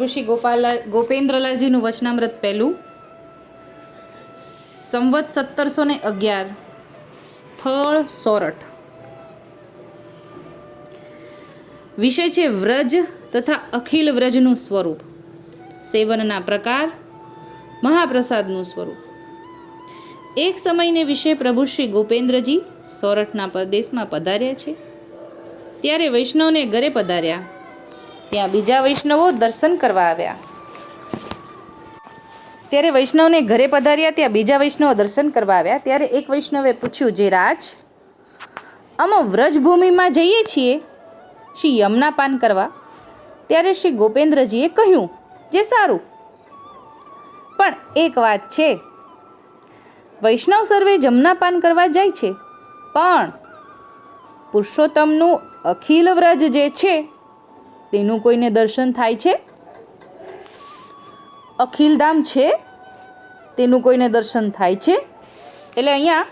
ઋષિ ગોપાલા ગોપેન્દ્રલાલજીનું વચનામૃત પહેલું. સંવત સત્તરસો ને અગિયાર. સ્થળ સોરઠ. વિષય છે વ્રજ તથા અખિલ વ્રજનું સ્વરૂપ. સેવનના પ્રકાર, મહાપ્રસાદનું સ્વરૂપ. એક સમયને વિશે પ્રભુ શ્રી ગોપેન્દ્રજી સોરઠના પ્રદેશમાં પધાર્યા છે. ત્યારે વૈષ્ણવને ઘરે પધાર્યા. ત્યાં બીજા વૈષ્ણવો દર્શન કરવા આવ્યા. ત્યારે વૈષ્ણવને ઘરે પધાર્યા, ત્યાં બીજા વૈષ્ણવો દર્શન કરવા આવ્યા. ત્યારે એક વૈષ્ણવે પૂછ્યું, જે રાજ અમે વ્રજભૂમિમાં જઈએ છીએ? શ્રી યમના પાન કરવા? ત્યારે શ્રી ગોપેન્દ્રજીએ કહ્યું, જે સારું. પણ એક વાત છે, વૈષ્ણવ સર્વે જમના પાન કરવા જાય છે. પણ પુરુષોત્તમનું અખિલ વ્રજ જે છે તેનું કોઈને દર્શન થાય છે? અખિલધામ છે, તેનું કોઈને દર્શન થાય છે? એટલે અહીંયા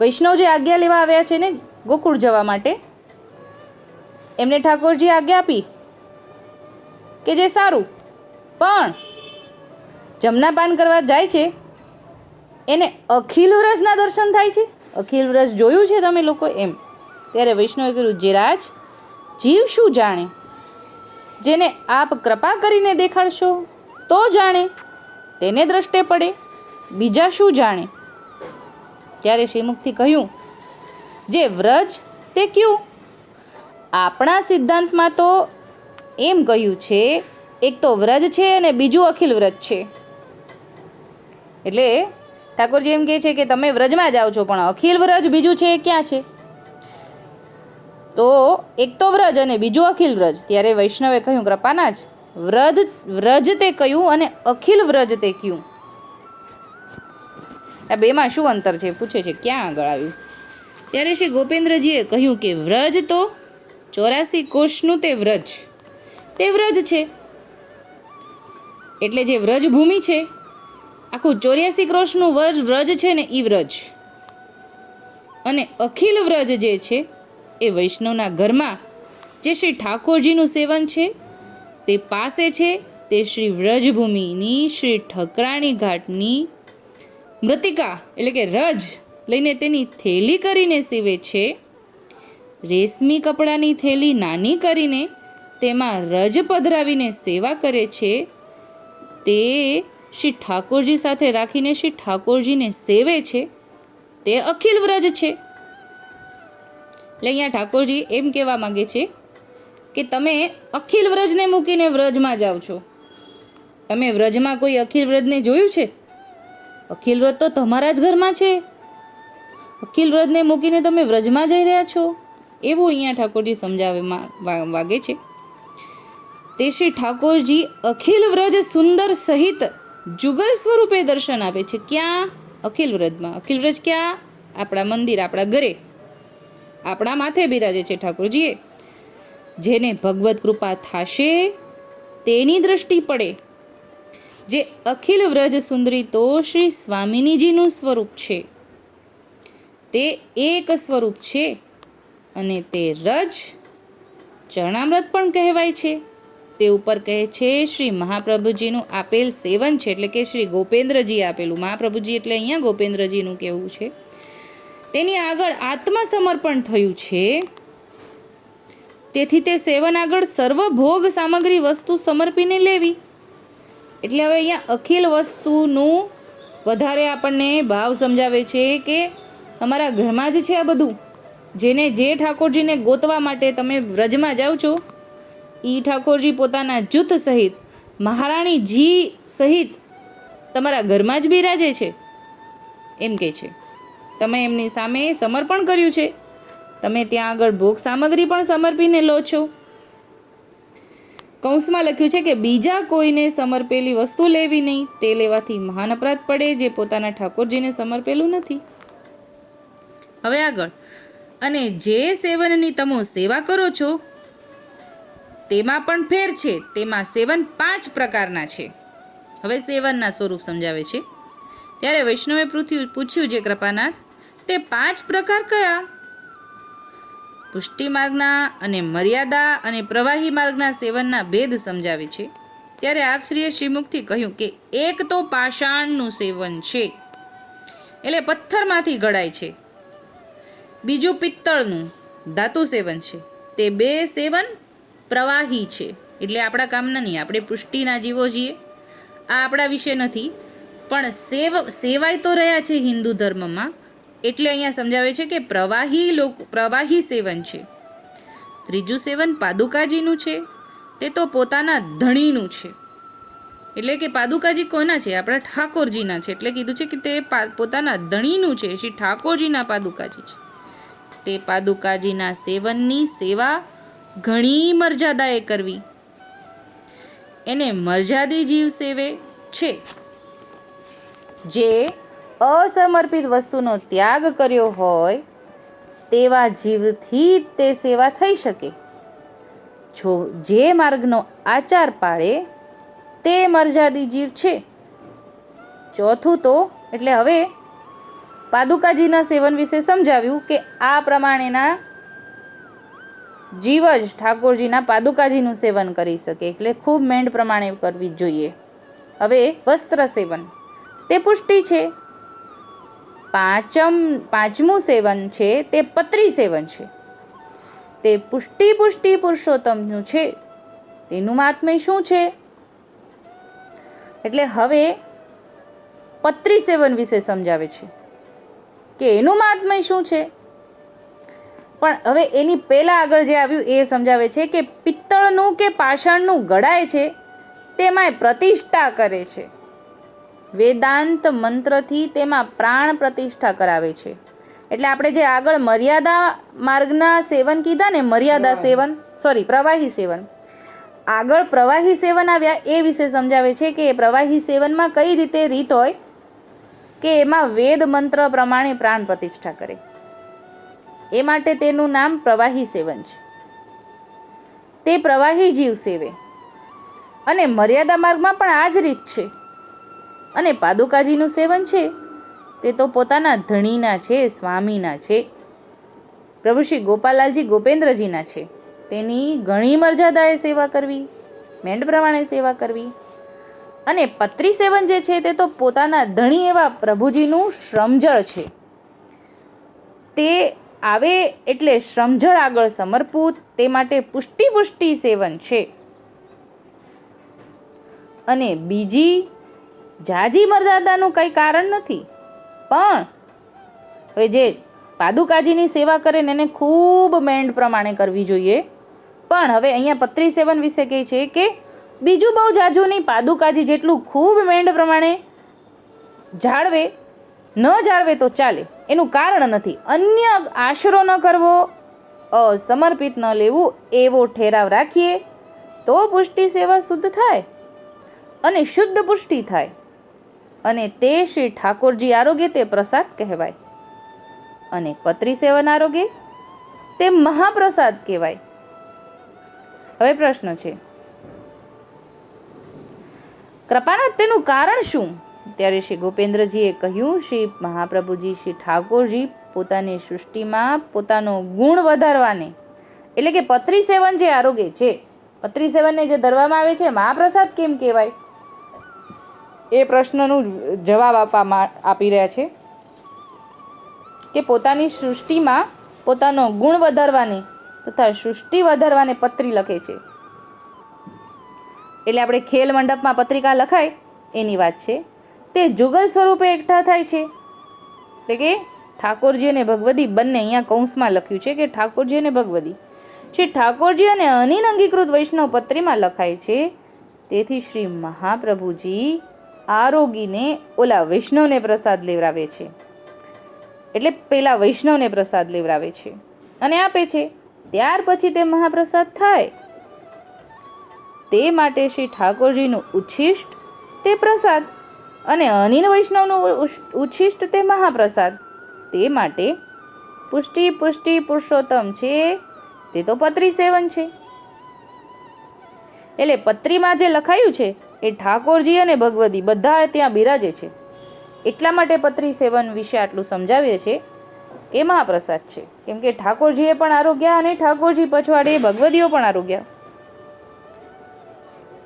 વૈષ્ણવ જે આજ્ઞા લેવા આવ્યા છે ને ગોકુળ જવા માટે? એમને ઠાકોરજી આજ્ઞા આપી કે જે સારું, પણ જમના પાન કરવા જાય છે, એને અખિલ વ્રજના દર્શન થાય છે? અખિલ વ્રજ જોયું છે તમે લોકો એમ? ત્યારે વૈષ્ણવે કહ્યું જે રાજ જીવ શું જાણે? જેને આપ કૃપા કરીને દેખાડશો, તો જાણે. તેને દ્રષ્ટે પડે, બીજા શું જાણે? ત્યારે શ્રીમુખથી કહ્યું, જે વ્રજ, તે ક્યું? આપણા સિદ્ધાંતમાં તો એમ કહ્યું છે, એક તો વ્રજ છે અને બીજું અખિલ વ્રજ છે. એટલે ઠાકોરજી એમ કહે છે કે તમે વ્રજમાં જાઓ છો, પણ અખિલ વ્રજ બીજું છે ક્યાં છે? તો એક તો વ્રજ અને બીજું અખિલ વ્રજ. ત્યારે વૈષ્ણવે કહ્યું, કૃપાના જ, વ્રજ વ્રજ તે કહ્યું અને અખિલ વ્રજ તે કયું? આ બેમાં શું અંતર છે? પૂછે છે, ક્યાં આગળ આવ્યું? ત્યારે શ્રી ગોપેન્દ્રજીએ કહ્યું કે, વ્રજ તો ચોરાસી કોષનું તે વ્રજ. તે વ્રજ છે. એટલે જે વ્રજ ભૂમિ છે, આખું ચોર્યાસી ક્રોશનું વ્રજ વ્રજ છે ને એ વ્રજ. અને અખિલ વ્રજ જે છે એ વૈષ્ણવના ઘરમાં જે શ્રી ઠાકોરજીનું સેવન છે, તે પાસે છે, તે શ્રી વ્રજભૂમિની, શ્રી ઠકરાણી ઘાટની મૃતિકા, એટલે કે રજ, લઈને તેની થેલી કરીને સીવે છે. રેશમી કપડાની થેલી નાની કરીને તેમાં રજ પધરાવીને સેવા કરે છે. તે શ્રી ઠાકોરજી સાથે રાખીને શ્રી ઠાકોરજીને સેવે છે. તે અખિલ વ્રજ છે. એટલે અહીંયા ઠાકોરજી એમ કહેવા માગે છે કે તમે અખિલ વ્રજને મૂકીને વ્રજમાં જાઓ છો. તમે વ્રજમાં કોઈ અખિલ વ્રજને જોયું છે? અખિલ વ્રજ તો તમારા જ ઘરમાં છે. અખિલ વ્રજને મૂકીને તમે વ્રજમાં જઈ રહ્યા છો? એવું અહીંયા ઠાકોરજી સમજાવવામાં વાગે છે. તે શ્રી ઠાકોરજી અખિલ વ્રજ સુંદર સહિત જુગલ સ્વરૂપે દર્શન આપે છે. ક્યાં? અખિલ વ્રજમાં. અખિલ વ્રજ ક્યાં? આપણા મંદિર, આપણા ઘરે. આપણા માથે બિરાજે છે ઠાકોરજીએ. જેને ભગવત કૃપા થાશે, તેની દ્રષ્ટિ પડે. જે અખિલ વ્રજ સુંદરી તો શ્રી સ્વામિનીજીનું સ્વરૂપ છે. તે એક સ્વરૂપ છે અને તે રજ ચરણામૃત પણ કહેવાય છે. તે ઉપર કહે છે, શ્રી મહાપ્રભુજીનું આપેલ સેવન છે. એટલે કે શ્રી ગોપેન્દ્રજી આપેલું. મહાપ્રભુજી એટલે અહીંયા ગોપેન્દ્રજીનું કહેવું છે. તેની આગળ આત્મસમર્પણ થયું છે. તેથી તે સેવન આગળ સર્વ ભોગ સામગ્રી વસ્તુ સમર્પીને લેવી. એટલે હવે અહીંયા અખિલ વસ્તુનું વધારે આપણને ભાવ સમજાવે છે કે તમારા ઘરમાં જ છે આ બધું. જેને જે ઠાકોરજીને ગોતવા માટે તમે વ્રજમાં જાઓ છો એ ઠાકોરજી પોતાના જૂથ સહિત મહારાણીજી સહિત તમારા ઘરમાં જ બિરાજે છે. એમ કહે છે. તમે એમની સામે સમર્પણ કર્યું છે. તમે ત્યાં આગળ ભોગ સામગ્રી પણ સમર્પીને લો છો. કૌંસમાં લખ્યું છે કે બીજા કોઈને સમર્પેલી વસ્તુ લેવી નહીં, તે લેવાથી મહાન અપરાધ પડે જે પોતાના ઠાકોરજીને સમર્પેલું નથી. હવે આગળ. અને જે સેવનની તમે સેવા કરો છો, તેમાં પણ ફેર છે, તેમાં સેવન પાંચ પ્રકારના છે. હવે સેવનના સ્વરૂપ સમજાવે છે. ત્યારે વૈષ્ણવે પૃથ્વી પૂછ્યું, જે કૃપાનાથ તે પાંચ પ્રકાર કયા? પુષ્ટિ માર્ગના અને મર્યાદા અને પ્રવાહી માર્ગના સેવનના ભેદ સમજાવે છે. ત્યારે આપશ્રીએ શ્રીમુખથી કહ્યું કે એક તો પાષાણનું સેવન છે. એટલે પથ્થરમાંથી ઘડાય છે. બીજું પિત્તળનું ધાતુ સેવન છે. તે બે સેવન પ્રવાહી છે. એટલે આપણા કામના નહીં, આપણે પુષ્ટિના જીવો છીએ. આ આપણા વિશે નથી. પણ સેવ, સેવાય તો રહ્યા છે હિન્દુ ધર્મમાં. એટલે અહીંયા સમજાવે છે કે પ્રવાહી લોક, પ્રવાહી સેવન છે. ત્રીજું સેવન પાદુકાજીનું છે. તે તો પોતાના ધણીનું છે. એટલે કે પાદુકાજી કોના છે? આપણા ઠાકોરજીના છે. એટલે કીધું છે કે તે પોતાના ધણીનું છે. શ્રી ઠાકોરજીના પાદુકાજી છે. તે પાદુકાજીના સેવનની સેવા ઘણી મર્યાદાએ કરવી. એને મર્યાદી જીવ સેવે છે. જે અસમર્પિત વસ્તુનો ત્યાગ કર્યો હોય, તેવા જીવથી જ તે સેવા થઈ શકે. જો જે માર્ગનો આચાર પાળે, તે મર્યાદી જીવ છે. ચોથું તો, એટલે હવે પાદુકાજીના સેવન વિશે સમજાવ્યું કે આ પ્રમાણેના જીવ જ ઠાકોરજીના પાદુકાજીનું સેવન કરી શકે, એટલે ખૂબ મેંડ પ્રમાણે કરવી જોઈએ. હવે વસ્ત્ર સેવન. તે પુષ્ટિ છે. પાંચમ, પાંચમું સેવન છે, તે પત્રી સેવન છે. તે પુષ્ટિ પુષ્ટિ પુરુષોત્તમનું છે. તેનું મહાત્મય શું છે? એટલે હવે પત્રી સેવન વિશે સમજાવે છે કે એનું મહાત્મય શું છે? પણ હવે એની પહેલાં આગળ જે આવ્યું એ સમજાવે છે કે પિત્તળનું કે પાષાણનું ગળાય છે, તેમાંય પ્રતિષ્ઠા કરે છે. વેદાંત મંત્રથી તેમાં પ્રાણ પ્રતિષ્ઠા કરાવે છે. એટલે આપણે જે આગળ મર્યાદા માર્ગના સેવન કીધા ને મર્યાદા સેવન સોરી પ્રવાહી સેવન. આગળ પ્રવાહી સેવન આવ્યા એ વિશે સમજાવે છે કે પ્રવાહી સેવનમાં કઈ રીતે રીત હોય કે એમાં વેદ મંત્ર પ્રમાણે પ્રાણ પ્રતિષ્ઠા કરે. એ માટે તેનું નામ પ્રવાહી સેવન છે. તે પ્રવાહી જીવ સેવે. અને મર્યાદા માર્ગમાં પણ આ જ રીત છે. અને પાદુકાજીનું સેવન છે? તે તો પોતાના ધણીના છે, સ્વામીના છે. પ્રભુ શ્રી ગોપાલાલજી ગોપેન્દ્રજીના છે. તેની ઘણી મર્યાદાએ સેવા કરવી મેન્ડ પ્રમાણે સેવા કરવી. અને પત્રી સેવન જે છે તે તો પોતાના ધણી એવા પ્રભુજીનું શ્રમજળ છે. તે આવે એટલે શ્રમજળ આગળ સમર્પુત, તે માટે પુષ્ટિ પુષ્ટિ સેવન છે. અને બીજી જાજી મર્યાદાનું કંઈ કારણ નથી. પણ હવે જે પાદુકાજીની સેવા કરે ને એને ખૂબ મેન્ડ પ્રમાણે કરવી જોઈએ. પણ હવે અહીંયા પત્રી સેવન વિશે કહે છે કે બીજું બહુ જાજુ નહીં, પાદુકાજી જેટલું ખૂબ મેંડ પ્રમાણે જાળવે, ન જાળવે તો ચાલે. એનું કારણ નથી. અન્ય આશરો ન કરવો સમર્પિત ન લેવું, એવો ઠેરાવ રાખીએ તો પુષ્ટિ સેવા શુદ્ધ થાય અને શુદ્ધ પુષ્ટિ થાય. અને તે શ્રી ઠાકોરજી આરોગ્ય તે પ્રસાદ કહેવાય. અને પત્રી સેવન આરોગ્ય તે મહાપ્રસાદ કહેવાય. હવે પ્રશ્ન છે. કૃપાનાથ, તેનું કારણ શું? ત્યારે શ્રી ગોપેન્દ્રજીએ કહ્યું, શ્રી મહાપ્રભુજી, શ્રી ઠાકોરજી પોતાની સૃષ્ટિમાં પોતાનો ગુણ વધારવાને. એટલે કે પત્રી સેવન જે આરોગ્ય છે, પત્રી સેવનને જે ધરવામાં આવે છે, મહાપ્રસાદ કેમ કહેવાય? એ પ્રશ્નનું જવાબ આપવામાં આપી રહ્યા છે કે પોતાની સૃષ્ટિમાં પોતાનો ગુણ વધારવાને તથા સૃષ્ટિ વધારવાને પત્રી લખે છે. એટલે આપણે ખેલ મંડપમાં પત્રિકા લખાય, એની વાત છે. તે જુગલ સ્વરૂપે એકઠા થાય છે. એટલે કે ઠાકોરજી અને ભગવદી બંને અહીંયા કૌંસમાં લખ્યું છે કે ઠાકોરજી અને ભગવદી. શ્રી ઠાકોરજી અને અનિલ અંગીકૃત વૈષ્ણવ પત્રીમાં લખાય છે, તેથી શ્રી મહાપ્રભુજી આરોગીને ઓલા વૈષ્ણવને પ્રસાદ લેવડાવે છે. એટલે પેલા વૈષ્ણવને પ્રસાદ લેવડાવે છે અને આપે છે. ત્યાર પછી તે મહાપ્રસાદ થાય. તે માટે શ્રી ઠાકોરજીનું ઉચ્છિષ્ટ તે પ્રસાદ અને અનિલ વૈષ્ણવનું ઉચ્છિષ્ટ તે મહાપ્રસાદ. તે માટે પુષ્ટિ પુષ્ટિ, પુરુષોત્તમ છે. તે તો પત્રી સેવન છે. એટલે પત્રીમાં જે લખાયું છે એ ઠાકોરજી અને ભગવદી બધા ત્યાં બિરાજે છે. એટલા માટે પત્રી સેવન વિશે આટલું સમજાવીએ છે એ મહાપ્રસાદ છે. કેમ કે ઠાકોરજીએ પણ આરોગ્યા અને ઠાકોરજી પછવાડે ભગવદીઓ પણ આરોગ્ય.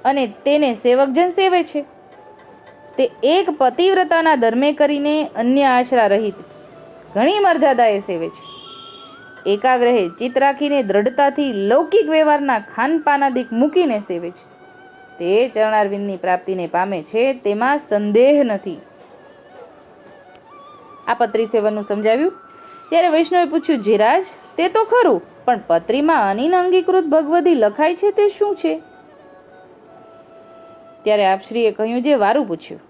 અને તેને સેવકજન સેવે છે. તે એક પતિવ્રતાના ધર્મે કરીને અન્ય આશરા રહિત. ઘણી મર્યાદાએ સેવે છે. એકાગ્રહે ચિત્ત રાખીને દ્રઢતાથી લૌકિક વ્યવહારના ખાનપાનાદિક મૂકીને સેવે છે. તે ચરણારવિંદની પ્રાપ્તિને પામે છે, તેમાં સંદેહ નથી. આ પત્રી સેવનનું સમજાવ્યું? ત્યારે વૈષ્ણવે પૂછ્યું, જીરાજ, તે તો ખરું, પણ પત્રીમાં અનિન અંગીકૃત ભગવદી લખાય છે તે શું છે? ત્યારે આપશ્રીએ કહ્યું, જે વારું પૂછ્યું,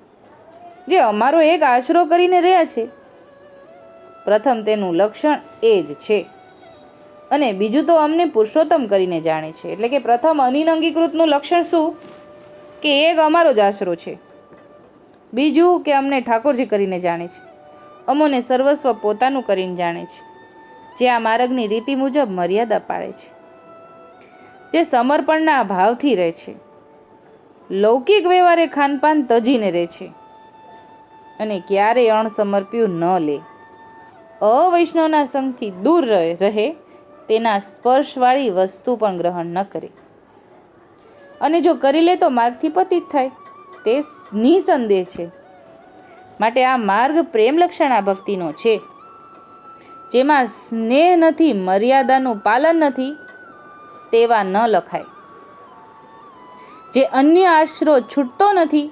જે અમારો એક આશરો કરીને રહ્યા છે. પ્રથમ તેનું લક્ષણ એ જ છે. અને બીજું તો અમને પુરુષોત્તમ કરીને જાણે છે. એટલે કે પ્રથમ અનિન અંગીકૃતનું લક્ષણ શું? કે એક અમારો જ આશરો છે. બીજું કે અમને ઠાકોરજી કરીને જાણે છે. અમોને સર્વસ્વ પોતાનું કરીને જાણે છે. જે આ માર્ગની રીતિ મુજબ મર્યાદા પાડે છે. જે સમર્પણના ભાવથી રહે છે. લૌકિક વ્યવહારે ખાનપાન તજીને રહે છે. અને ક્યારેય અણસમર્પ્યું ન લે. અવૈષ્ણવના સંગથી દૂર રહે રહે તેના સ્પર્શવાળી વસ્તુ પણ ગ્રહણ ન કરે. અને જો કરી લે તો માર્ગથી પતિત થાય. તે નિસંદેહ છે. માટે આ માર્ગ પ્રેમલક્ષણા ભક્તિનો છે. જેમાં સ્નેહ નથી, મર્યાદાનું પાલન નથી, તેવા ન લખાય. જે અન્ય આશરો છૂટતો નથી,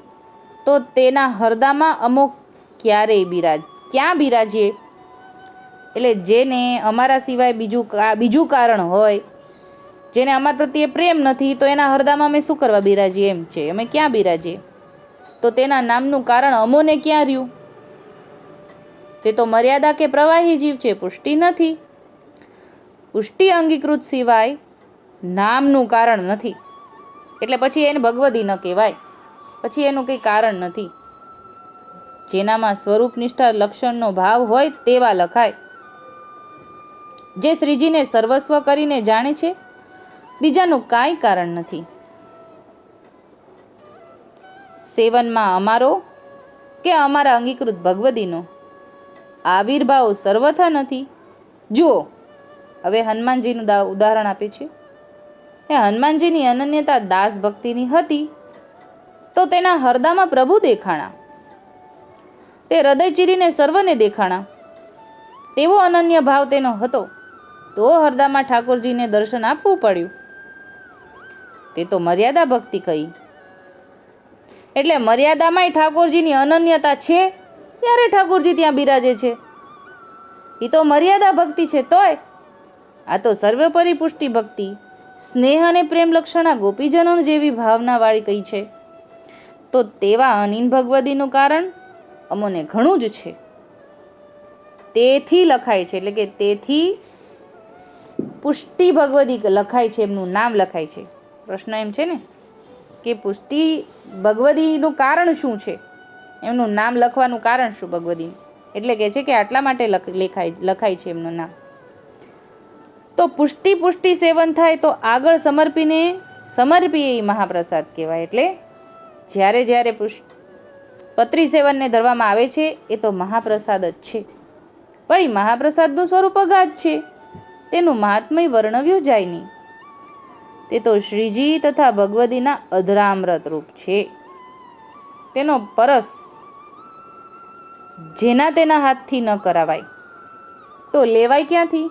તો તેના હરદામાં અમુક ક્યારેય બિરાજ, ક્યાં બિરાજીએ? એટલે જેને અમારા સિવાય બીજું બીજું કારણ હોય, જેને અમારા પ્રત્યે પ્રેમ નથી, તો એના હરદામાં અમે શું કરવા બિરાજીએ એમ છે? અમે ક્યાં બિરાજીએ? તો તેના નામનું કારણ અમોને ક્યાં રહ્યું? તે તો મર્યાદા કે પ્રવાહી જીવ છે, પુષ્ટિ નથી. પુષ્ટિ અંગીકૃત સિવાય નામનું કારણ નથી. એટલે પછી એને ભગવદી ન કહેવાય. પછી એનું કંઈ કારણ નથી. જેનામાં સ્વરૂપ નિષ્ઠા લક્ષણનો ભાવ હોય તેવા લખાય. જે શ્રીજીને સર્વસ્વ કરીને જાણે છે, બીજાનું કાંઈ કારણ નથી. સેવનમાં અમારો કે અમારા અંગીકૃત ભગવદીનો? આવિર્ભાવ સર્વથા નથી. જુઓ, હવે હનુમાનજીનું ઉદાહરણ આપે છે. એ હનુમાનજીની અનન્યતા દાસ ભક્તિની હતી, તો તેના હરદામાં પ્રભુ દેખાણા. તે હૃદય ચીરીને સર્વને દેખાણા. તેવો અનન્ય ભાવ તેનો હતો. તો હરદામાં ઠાકોરજીને દર્શન આપવું પડ્યું. તે તો મર્યાદા ભક્તિ કહી. એટલે મર્યાદામાંય ઠાકોરજીની અનન્યતા છે, ત્યારે ઠાકોરજી ત્યાં બિરાજે છે. એ તો મર્યાદા ભક્તિ છે તોય. આ તો સર્વોપરી પુષ્ટિ ભક્તિ, સ્નેહ અને પ્રેમ લક્ષણા ગોપીજનો જેવી ભાવનાવાળી કઈ છે. તો તેવા અનિન ભગવદીનું કારણ અમોને ઘણું જ છે. તેથી લખાય છે, એટલે કે તેથી પુષ્ટિ ભગવદી લખાય છે, એમનું નામ લખાય છે. પ્રશ્ન એમ છે ને કે પુષ્ટિ ભગવદીનું કારણ શું છે? એમનું નામ લખવાનું કારણ શું ભગવદી? એટલે કે છે કે આટલા માટે લખાય લખાય છે એમનું નામ. તો પુષ્ટિ પુષ્ટિ સેવન થાય તો આગળ સમર્પીને, સમર્પીએ એ મહાપ્રસાદ કહેવાય. એટલે જ્યારે જ્યારે પુષ, પત્રી સેવનને ધરવામાં આવે છે, એ તો મહાપ્રસાદ જ છે. પણ એ મહાપ્રસાદનું સ્વરૂપ અગાધ છે. તેનું મહાત્મય વર્ણવ્યું જાય નહીં. તે તો શ્રીજી તથા ભગવદીના અધરામૃત રૂપ છે. તેનો પરસ જેના તેના હાથથી ન કરાવાય. તો લેવાય ક્યાંથી?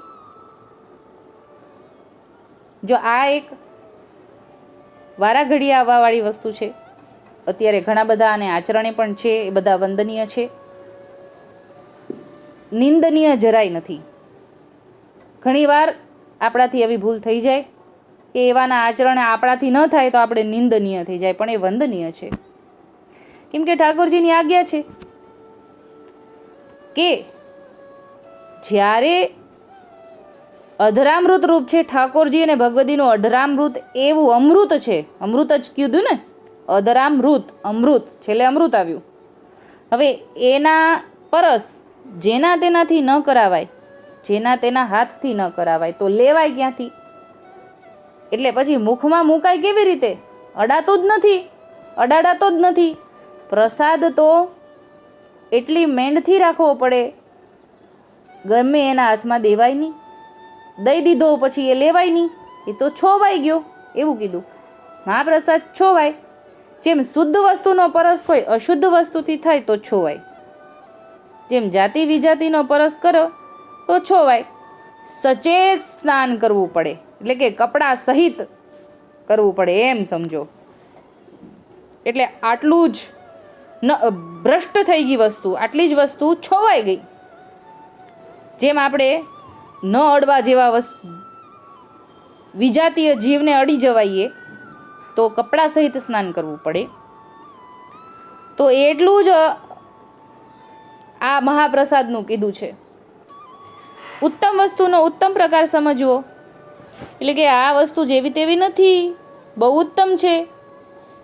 જો આ એક વારાઘડી આવવાવાળી વસ્તુ છે. અત્યારે ઘણા બધા અને આચરણે પણ છે, એ બધા વંદનીય છે. નિંદનીય જરાય નથી. ઘણીવાર આપણાથી એવી ભૂલ થઈ જાય કે એવાના આચરણ આપણાથી ન થાય તો આપણે નિંદનીય થઈ જાય, પણ એ વંદનીય છે. કેમ કે ઠાકોરજીની આજ્ઞા છે કે જ્યારે અધરામૃત રૂપ છે ઠાકોરજી અને ભગવદીનું અધરામૃત, એવું અમૃત છે, અમૃત જ કીધું ને, અધરામૃત, અમૃત, છેલ્લે અમૃત આવ્યું. હવે એના પરસ જેના તેનાથી ન કરાવાય જેના તેના હાથથી ન કરાવાય, તો લેવાય ક્યાંથી? એટલે પછી મુખમાં મુકાય કેવી રીતે? અડાતો જ નથી, અડાડાતો જ નથી. પ્રસાદ તો એટલી મેંડથી રાખવો પડે. ગમે એના હાથમાં દેવાય નહીં. દઈ દીધો પછી એ લેવાય નહીં. એ તો છોવાઈ ગયો, એવું કીધું. મહાપ્રસાદ છોવાય. જેમ શુદ્ધ વસ્તુનો પરસ કોઈ અશુદ્ધ વસ્તુથી થાય તો છોવાય. જેમ જાતિ વિજાતિનો પરસ કરો તો છોવાય સચેત સ્નાન કરવું પડે. એટલે કે કપડાં સહિત કરવું પડે, એમ સમજો. એટલે આટલું જ ન, ભ્રષ્ટ થઈ ગઈ વસ્તુ, આટલી જ વસ્તુ છોવાઈ ગઈ. જેમ આપણે ન અડવા જેવા વસ્તુ વિજાતીય જીવને અડી જવાઈએ, તો કપડાં સહિત સ્નાન કરવું પડે. તો એટલું જ આ મહાપ્રસાદનું કીધું છે. ઉત્તમ વસ્તુનો ઉત્તમ પ્રકાર સમજવો. એટલે કે આ વસ્તુ જેવી તેવી નથી. બહુ ઉત્તમ છે.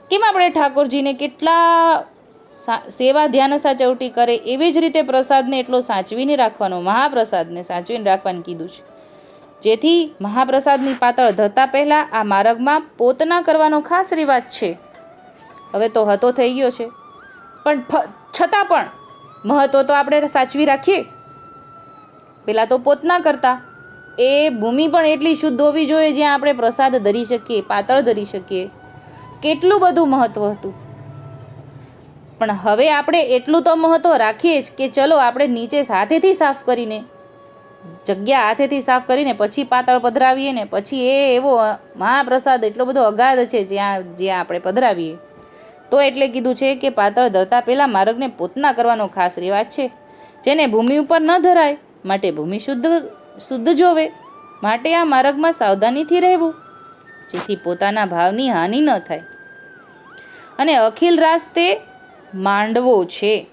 કેમ આપણે ઠાકોરજીને કેટલા સેવા ધ્યાન સાચવટી કરે એવી જ રીતે પ્રસાદને એટલો સાચવીને રાખવાનો, મહાપ્રસાદને સાચવીને રાખવાનું કીધું છે. જેથી મહાપ્રસાદની પાતળ ધરતા પહેલાં આ માર્ગમાં પોતના કરવાનો ખાસ રિવાજ છે. હવે તો હતો થઈ ગયો છે. પણ છતાં પણ મહત્ત્વ તો આપણે સાચવી રાખીએ. પહેલાં તો પોતના કરતા. એ ભૂમિ પણ એટલી શુદ્ધ હોવી જોઈએ જ્યાં આપણે પ્રસાદ ધરી શકીએ, પાતળ ધરી શકીએ. કેટલું બધું મહત્ત્વ હતું. પણ હવે આપણે એટલું તો મહત્ત્વ રાખીએ જ કે ચલો આપણે નીચે સાથેથી સાફ કરીને, જગ્યા હાથેથી સાફ કરીને પછી પાતળ પધરાવીએ ને પછી એ એવો મહાપ્રસાદ એટલો બધો અગાધ છે જ્યાં જ્યાં આપણે પધરાવીએ. તો એટલે કીધું છે કે પાતળ ધરતા પહેલાં માર્ગને પોતના કરવાનો ખાસ રિવાજ છે. જેને ભૂમિ ઉપર ન ધરાય. માટે ભૂમિ શુદ્ધ શુદ્ધ જોવે. માટે આ માર્ગમાં સાવધાનીથી રહેવું, જેથી પોતાના ભાવની હાનિ ન થાય. અને અખિલ રાસ તે માંડવો છે.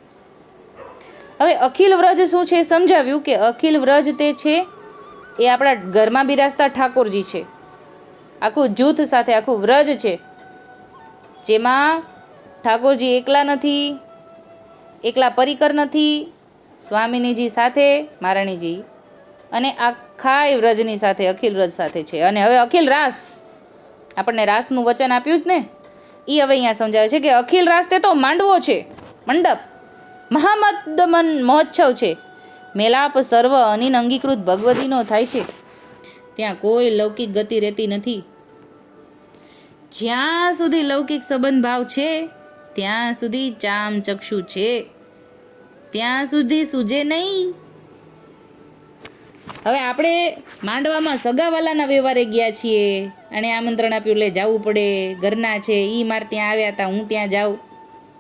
હવે અખિલ વ્રજ શું છે સમજાવ્યું કે અખિલ વ્રજ તે છે, એ આપણા ઘરમાં બિરાજતા ઠાકોરજી છે. આખું જૂથ સાથે આખું વ્રજ છે. જેમાં ઠાકોરજી એકલા નથી, એકલા પરિકર નથી સ્વામિનીજી સાથે, મારાણીજી અને આખા વ્રજની સાથે, અખિલ વ્રજ સાથે છે. અને હવે અખિલ રાસ. આપણને રાસનું વચન આપ્યું જ ને? એ હવે અહીંયા સમજાવે છે કે અખિલ રાસ તે તો માંડવો છે, મંડપ. મહામદમન મહોત્સવ છે. મેલાપ સર્વ અનિન અંગીકૃત ભગવતીનો થાય છે. ત્યાં કોઈ લૌકિક ગતિ રહેતી નથી. જ્યાં સુધી લૌકિક સંબંધ ભાવ છે, ત્યાં સુધી ચામ ચક્ષુ છે. ત્યાં સુધી સૂજે નહીં. હવે આપણે માંડવામાં સગાવાલાના વ્યવહારે ગયા છીએ અને આમંત્રણ આપ્યું એટલે જવું પડે, ઘરના છે એ માર ત્યાં આવ્યા હતા હું ત્યાં જાઉં.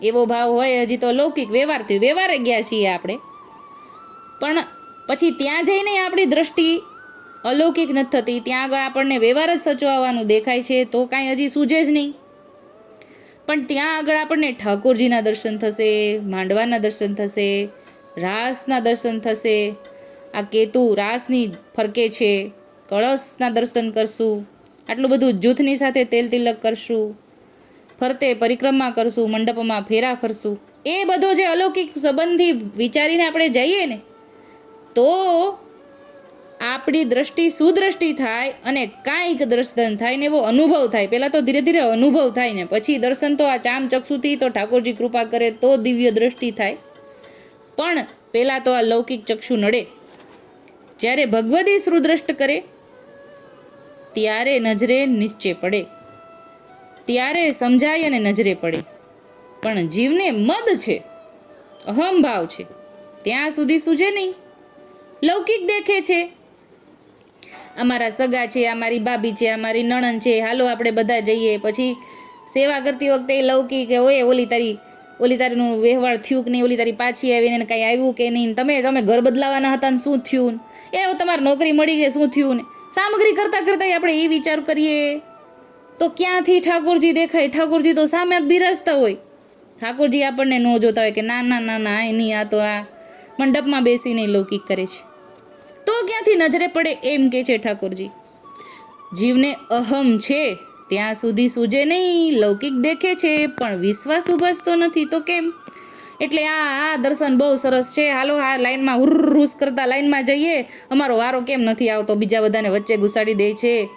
એવો ભાવ હોય, હજી તો લૌકિક વ્યવહાર થયો. વ્યવહારે ગયા છીએ આપણે. પણ પછી ત્યાં જઈને આપણી દ્રષ્ટિ અલૌકિક નથી થતી. ત્યાં આગળ આપણને વ્યવહાર જ સચવાવાનું દેખાય છે, તો કાંઈ હજી સૂજે જ નહીં. પણ ત્યાં આગળ આપણને ઠાકોરજીના દર્શન થશે, માંડવાના દર્શન થશે, રાસના દર્શન થશે, આ કેતુ રાસની ફરકે છે, કળશના દર્શન કરશું, આટલું બધું જૂથની સાથે તેલ તિલક કરશું, ફરતે પરિક્રમા કરશું, મંડપમાં ફેરા ફરશું, એ બધો જે અલૌકિક સંબંધી વિચારીને આપણે જઈએ ને, તો આપણી દ્રષ્ટિ સુદ્રષ્ટિ થાય અને કાંઈક દર્શન થાય ને એવો અનુભવ થાય. પહેલાં તો ધીરે ધીરે અનુભવ થાય ને. પછી દર્શન તો આ ચામ ચક્ષુથી તો ઠાકોરજી કૃપા કરે તો દિવ્ય દ્રષ્ટિ થાય. પણ પહેલાં તો આ લૌકિક ચક્ષુ નડે. જ્યારે ભગવદી સુદ્રષ્ટ કરે, ત્યારે નજરે નિશ્ચય પડે. ત્યારે સમજાય અને નજરે પડે. પણ જીવને મદ છે અહમભાવ છે. ત્યાં સુધી સૂજે નહીં. લૌકિક દેખે છે. અમારા સગા છે, અમારી ભાભી છે, અમારી નણંદ છે, હાલો આપણે બધા જઈએ. પછી સેવા કરતી વખતે એ લૌકિક હોય ઓલી તારી, ઓલી તારીનું વ્યવહાર થયું કે નહીં? ઓલી તારી પાછી આવીને એને કાંઈ આવ્યું કે નહીં? તમે તમે ઘર બદલાવાના હતા ને શું થયું? ને એ તમારે નોકરી મળી ગઈ, શું થયું ને? સામગ્રી કરતાં કરતાં આપણે એ વિચાર કરીએ. તો ક્યાંથી ઠાકોરજી દેખાય? ઠાકોરજી તો સામે બિરાજતા હોય. ઠાકોરજી આપણને ન જોતા હોય કે ના ના ના ના એ નહીં આ તો આ મંડપમાં બેસીને લૌકિક કરે છે. તો ક્યાંથી નજરે પડે એમ કે છે ઠાકોરજી? જીવને અહમ છે, ત્યાં સુધી સૂજે નહીં, લૌકિક દેખે છે, પણ વિશ્વાસ ઉભજતો નથી, તો કેમ? એટલે આ આ દર્શન બહુ સરસ છે. હાલો, આ લાઈનમાં હુર્રુસ કરતા લાઈનમાં જઈએ. અમારો વારો કેમ નથી આવતો? બીજા બધાને વચ્ચે ઘુસાડી દે છે.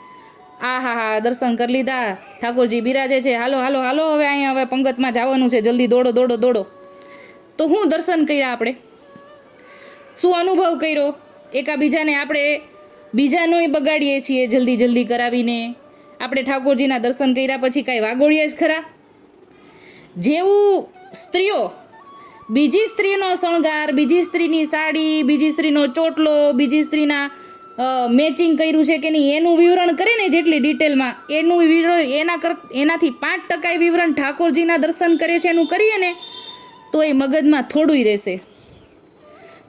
આ હા હા, દર્શન કરી લીધા. ઠાકોરજી બિરાજે છે. હાલો હાલો હાલો, હવે અહીંયા, હવે પંગતમાં જવાનું છે. જલ્દી દોડો દોડો દોડો. તો હું દર્શન કર્યા આપણે? શું અનુભવ કર્યો? એકાબીજાને આપણે બીજાનોય બગાડીએ છીએ જલ્દી જલ્દી કરાવીને. આપણે ઠાકોરજીના દર્શન કર્યા પછી કાંઈ વાગોળીએ જ ખરા? જેવું સ્ત્રીઓ, બીજી સ્ત્રીનો શણગાર, બીજી સ્ત્રીની સાડી, બીજી સ્ત્રીનો ચોટલો, બીજી સ્ત્રીના મેચિંગ કર્યું છે કે નહીં, એનું વિવરણ કરે ને જેટલી ડિટેલમાં. એનું વિવરણ, એના કર, એનાથી પાંચ ટકા વિવરણ ઠાકોરજીના દર્શન કરે છે એનું કરીએ ને, તો એ મગજમાં થોડુંય રહેશે.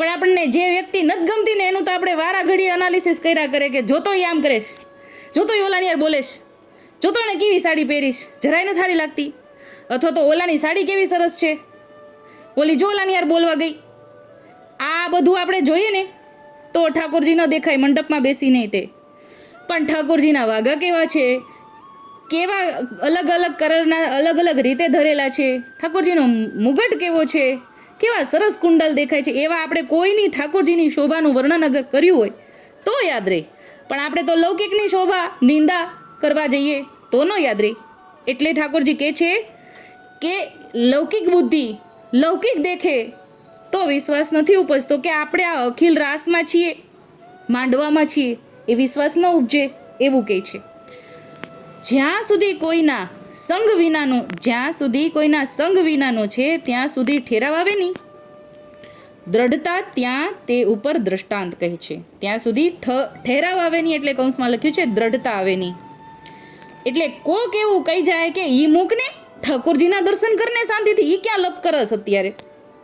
પણ આપણને જે વ્યક્તિ નથી ગમતી ને એનું તો આપણે વારા ઘડી અનાલિસિસ કર્યા કરે કે જોતો આમ કરેશ જોતો ઓલાની યાર બોલેશ જોતો ને કેવી સાડી પહેરીશ, જરાય નથી સારી લાગતી. અથવા તો ઓલાની સાડી કેવી સરસ છે? ઓલી જો ઓલાની યાર બોલવા ગઈ. આ બધું આપણે જોઈએ ને, તો ઠાકોરજી ન દેખાય, મંડપમાં બેસી નહીં તે. પણ ઠાકોરજીના વાઘા કેવા છે? કેવા અલગ અલગ કલરના અલગ અલગ રીતે ધરેલા છે? ઠાકોરજીનો મુગટ કેવો છે? કેવા સરસ કુંડલ દેખાય છે, એવા આપણે કોઈની ઠાકોરજીની શોભાનું વર્ણન અગર કર્યું હોય, તો યાદ રહે. પણ આપણે તો લૌકિકની શોભા, નિંદા કરવા જઈએ, તો ન યાદ રહે. એટલે ઠાકોરજી કહે છે કે લૌકિક બુદ્ધિ, લૌકિક દેખે, તો વિશ્વાસ નથી ઉપજતો કે આપણે આ અખિલ રાસમાં છીએ, માંડવામાં છીએ, એ વિશ્વાસ ન ઉપજે એવું કહે છે. જ્યાં સુધી કોઈના સંગ વિનાનો, જ્યાં સુધી કોઈના સંગ વિનાનો છે, ત્યાં સુધી ઠેરાવ આવે નહીં. દ્રઢતા ત્યાં તે ઉપર દ્રષ્ટાંત કહે છે. ત્યાં સુધી ઠ, ઠેરાવ આવે નહીં એટલે કૌંસમાં લખ્યું છે, દ્રઢતા આવે નહીં. એટલે કોક એવું કહી જાય કે ઈ મૂકને, ઠાકોરજીના દર્શન કરને શાંતિથી, ઈ ક્યાં લપ કરસ અત્યારે?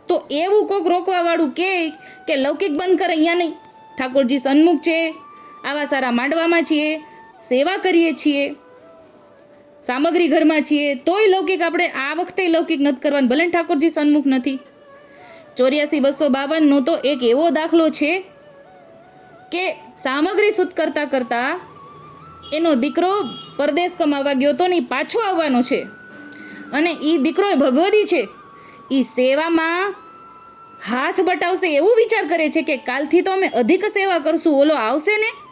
તો એવું કોક રોકવાવાળું કે કે લૌકિક બંધ કરે અહીંયા નહીં. ઠાકોરજી સન્મુખ છે, આવા સારા માંડવામાં છીએ, સેવા કરીએ છીએ. સામગ્રી ઘરમાં છીએ, તોય લૌકિક આપણે આ વખતે લૌકિક નથી કરવાનું. ભલે ઠાકોરજી સન્મુખ નથી. ચોર્યાસી બસો બાવનનો તો એક એવો દાખલો છે કે સામગ્રી સુત કરતાં કરતાં એનો દીકરો પરદેશ કમાવા ગયો તો નહીં, પાછો આવવાનો છે. અને એ દીકરો ભગવદી છે. એ સેવામાં હાથ બટાવશે એવું વિચાર કરે છે કે કાલથી તો અમે અધિક સેવા કરશું. ઓલો આવશે ને?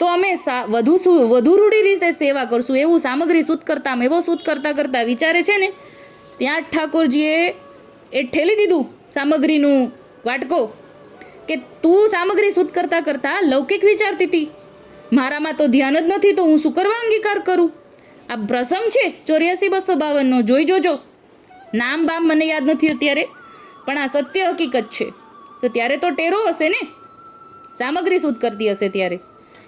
તો અમે વધુ વધુ રૂઢી રીતે સેવા કરશું. એવું સામગ્રી સૂત કરતા એવો સૂત કરતાં કરતાં વિચારે છે ને, ત્યાં ઠાકોરજીએ એ ઠેલી દીધું સામગ્રીનું વાટકો કે તું સામગ્રી સૂત કરતાં કરતાં લૌકિક વિચારતી હતી. મારામાં તો ધ્યાન જ નથી, તો હું શું કરવા અંગીકાર કરું? આ પ્રસંગ છે, ચોર્યાસી બસો બાવનનો. જોઈ જોજો. નામ બામ મને યાદ નથી અત્યારે, પણ આ સત્ય હકીકત છે. તો ત્યારે તો ટેરો હશે ને? સામગ્રી સૂત કરતી હશે ત્યારે.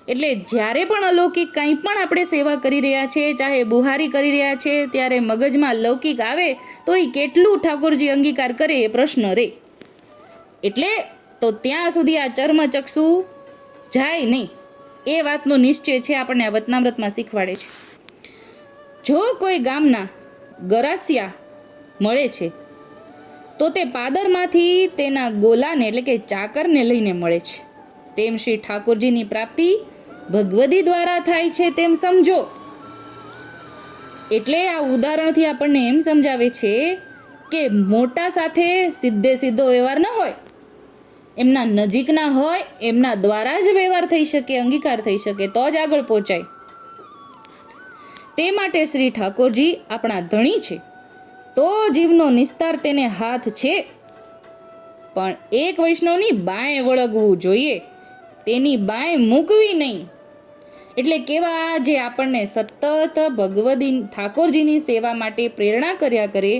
એટલે જ્યારે પણ અલૌકિક કંઈ પણ આપણે સેવા કરી રહ્યા છે ચાહે બુહારી કરી રહ્યા છે, ત્યારે મગજમાં લૌકિક આવે, તો એ કેટલું ઠાકોરજી અંગીકાર કરે એ પ્રશ્ન રહે એટલે તો ત્યાં સુધી આ ચર્મચક્ષુ જાય નહીં. એ વાતનો નિશ્ચય છે આપણને આ વતનામ્રતમાં શીખવાડે છે. જો કોઈ ગામના ગરાસિયા મળે છે, તો તે પાદરમાંથી તેના ગોલાને એટલે કે ચાકરને લઈને મળે છે. તેમ શ્રી ઠાકોરજીની પ્રાપ્તિ ભગવદી દ્વારા થાય છે તેમ સમજો. એટલે આ ઉદાહરણથી આપણને એમ સમજાવે છે કે મોટા સાથે સીધે સીધો વ્યવહાર ન હોય. એમના નજીકના હોય, એમના દ્વારા જ વ્યવહાર થઈ શકે, અંગીકાર થઈ શકે, તો જ આગળ પહોંચાય. તે માટે શ્રી ઠાકોરજી આપણા ધણી છે. તો જીવનો નિસ્તાર તેને હાથ છે. પણ એક વૈષ્ણવની બાંય વળગવું જોઈએ. તેની બાંય મૂકવી નહીં. એટલે કેવા જે આપણને સતત ભગવદી ઠાકોરજીની સેવા માટે પ્રેરણા કર્યા કરે,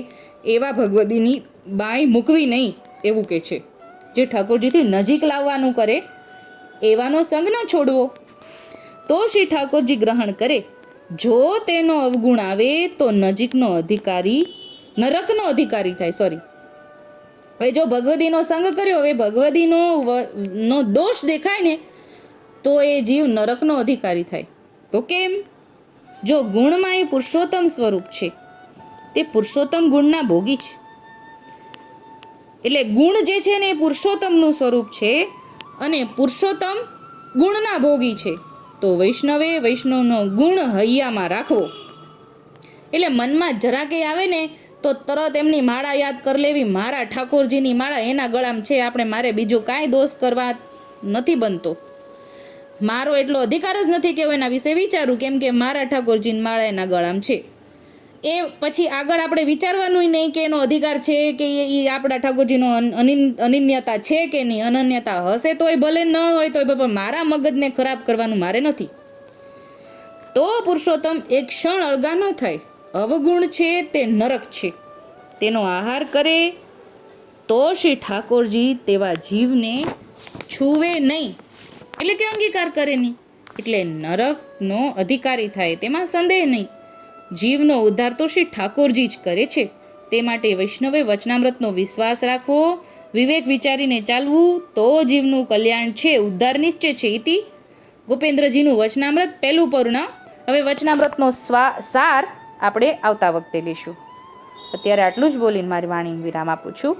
એવા ભગવદીની બાંય મૂકવી નહીં એવું કહે છે. જે ઠાકોરજીથી નજીક લાવવાનું કરે, એવાનો સંગ ન છોડવો. તો શ્રી ઠાકોરજી ગ્રહણ કરે, જો તેનો અવગુણ આવે તો નજીકનો અધિકારી, નરકનો અધિકારી થાય સોરી હવે જો ભગવદીનો સંગ કર્યો, હવે ભગવદીનો નો દોષ દેખાય ને તો એ જીવ નરકનો અધિકારી થાય. તો કેમ? જો ગુણમાં એ પુરુષોત્તમ સ્વરૂપ છે, તે પુરુષોત્તમ ગુણના ભોગી છે. એટલે ગુણ જે છે ને એ પુરુષોત્તમનું સ્વરૂપ છે અને પુરુષોત્તમ ગુણના ભોગી છે. તો વૈષ્ણવે વૈષ્ણવનો ગુણ હૈયામાં રાખવો. એટલે મનમાં જરા કંઈ આવે ને તો તરત એમની માળા યાદ કરી લેવી. મારા ઠાકોરજીની માળા એના ગળામાં છે, આપણે મારે બીજું કાંઈ દોષ કરવા નથી બનતો. મારો એટલો અધિકાર જ નથી કે હું એના વિશે વિચારું, કેમ કે મારા ઠાકોરજીની માળા એના ગળામાં છે. એ પછી આગળ આપણે વિચારવાનું નહીં કે એનો અધિકાર છે કે એ આપણા ઠાકોરજીનો અન- અનન્યતા છે કે નહીં, અનન્યતા હશે તોય ભલે ન હોય તોય પણ મારા મગજને ખરાબ કરવાનું મારે નથી. તો પુરુષોત્તમ એક ક્ષણ અળગા ન થાય. અવગુણ છે તે નરક છે. તેનો આહાર કરે તો શ્રી ઠાકોરજી તેવા જીવને છૂવે નહીં. એટલે કે અંગીકાર કરે નહીં. એટલે નરકનો અધિકારી થાય તેમાં સંદેહ નહીં. જીવનો ઉદ્ધાર તો શ્રી ઠાકોરજી જ કરે છે. તે માટે વૈષ્ણવે વચનામૃતનો વિશ્વાસ રાખવો, વિવેક વિચારીને ચાલવું તો જીવનું કલ્યાણ છે, ઉદ્ધાર નિશ્ચય છે ઇતિ ગોપેન્દ્રજીનું વચનામૃત પહેલું પૂર્ણ. હવે વચનામૃતનો સ્વા, સાર આપણે આવતા વખતે લઈશું. અત્યારે આટલું જ બોલીને મારી વાણી વિરામ આપું છું.